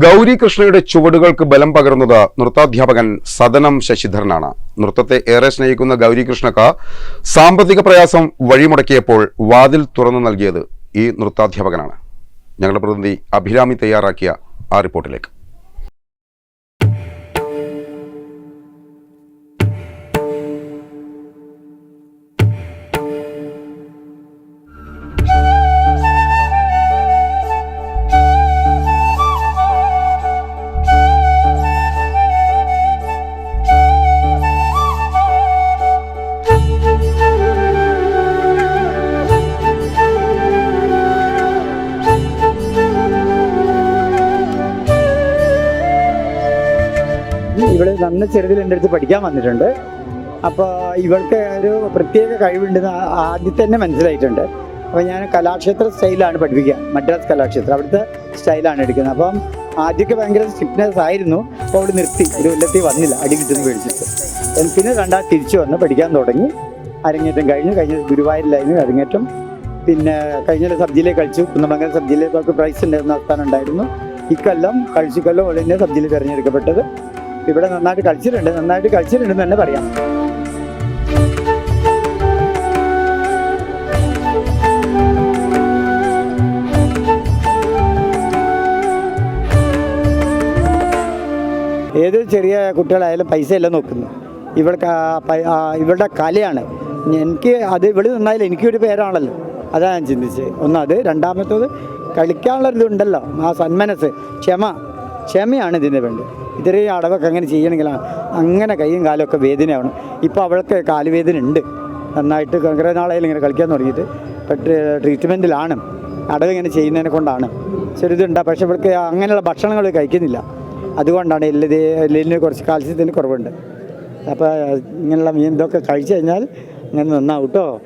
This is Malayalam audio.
ഗൗരി കൃഷ്ണയുടെ ചുവടുകൾക്ക് ബലം പകർന്നത് നൃത്താധ്യാപകൻ സദനം ശശിധരനാണ്. നൃത്തത്തെ ഏറെ സ്നേഹിക്കുന്ന ഗൗരി സാമ്പത്തിക പ്രയാസം വഴിമുടക്കിയപ്പോൾ വാതിൽ തുറന്നു നൽകിയത് ഈ നൃത്താധ്യാപകനാണ്. ഞങ്ങളുടെ പ്രതിനിധി അഭിരാമി തയ്യാറാക്കിയ ആ റിപ്പോർട്ടിലേക്ക്. ഇവൾ നന്ന ചെറുതിൽ എന്റെ അടുത്ത് പഠിക്കാൻ വന്നിട്ടുണ്ട്. അപ്പോൾ ഇവൾക്ക് ഒരു പ്രത്യേക കഴിവുണ്ടെന്ന് ആദ്യത്തെ ആദ്യം തന്നെ മനസ്സിലായിട്ടുണ്ട്. അപ്പോൾ ഞാൻ കലാക്ഷേത്ര സ്റ്റൈലാണ് പഠിപ്പിക്കുക. മദ്രാസ് കലാക്ഷേത്രം. അവിടുത്തെ സ്റ്റൈലാണ് എടുക്കുന്നത്. അപ്പം ആദ്യമൊക്കെ ഭയങ്കര സ്റ്റിഫ്നെസ് ആയിരുന്നു. അപ്പോൾ അവിടെ നിർത്തി. ഒരു കൊല്ലത്തിൽ വന്നില്ല. അടി കിട്ടുന്നു പേടിച്ചിട്ട്. പിന്നെ രണ്ടാം തിരിച്ചു വന്ന് പഠിക്കാൻ തുടങ്ങി. അരങ്ങേറ്റം കഴിഞ്ഞു. കഴിഞ്ഞ ഗുരുവായൂരിലായിരുന്നു അരങ്ങേറ്റം. പിന്നെ കഴിഞ്ഞ സബ്ജിയിലേക്ക് കളിച്ചു. കുന്നമംഗലം സബ്ജിയിലേക്ക് പ്രൈസ് ഉണ്ടായിരുന്ന സ്ഥാനം ഉണ്ടായിരുന്നു. ഇക്കൊല്ലം കഴിച്ചിക്കൊല്ലം ഒളിന്റെ സബ്ജിയിൽ തിരഞ്ഞെടുക്കപ്പെട്ടത്. ഇവിടെ നന്നായിട്ട് കളിച്ചിട്ടുണ്ട് നന്നായിട്ട് കളിച്ചിട്ടുണ്ടെന്ന് തന്നെ പറയാം. ഏത് ചെറിയ കുട്ടികളായാലും പൈസ എല്ലാം നോക്കുന്നു ഇവൾക്ക് ആ ഇവളുടെ കലയാണ്. എനിക്ക് അത് ഇവിടെ നിന്നായാലും എനിക്കൊരു പേരാണല്ലോ. അതാണ് ഞാൻ ചിന്തിച്ചത്. ഒന്നാത് രണ്ടാമത്തത് കളിക്കാനുള്ള ഇതുണ്ടല്ലോ ആ സന്മനസ് ക്ഷമ. ക്ഷമയാണ് ഇതിന് വേണ്ടത്. ഇത്രയും അടവൊക്കെ അങ്ങനെ ചെയ്യണമെങ്കിൽ അങ്ങനെ കൈയും കാലും ഒക്കെ വേദനയാവണം ഇപ്പോൾ അവൾക്ക് കാലുവേദന ഉണ്ട്. നന്നായിട്ട് കുറേ നാളായാലും ഇങ്ങനെ കളിക്കാൻ തുടങ്ങിയിട്ട്. പക്ഷേ ട്രീറ്റ്മെന്റിലാണ് അടവ് ഇങ്ങനെ ചെയ്യുന്നതിനെ കൊണ്ടാണ്. ചെറുതുണ്ട് പക്ഷേ ഇവൾക്ക് അങ്ങനെയുള്ള ഭക്ഷണങ്ങൾ കഴിക്കുന്നില്ല. അതുകൊണ്ടാണ് എല്ലിത് എല്ലിന് കുറച്ച് കാൽസ്യത്തിന് കുറവുണ്ട്. അപ്പോൾ ഇങ്ങനെയുള്ള മീൻ ഇതൊക്കെ കഴിച്ചു കഴിഞ്ഞാൽ ഇങ്ങനെ നന്നാവും കേട്ടോ.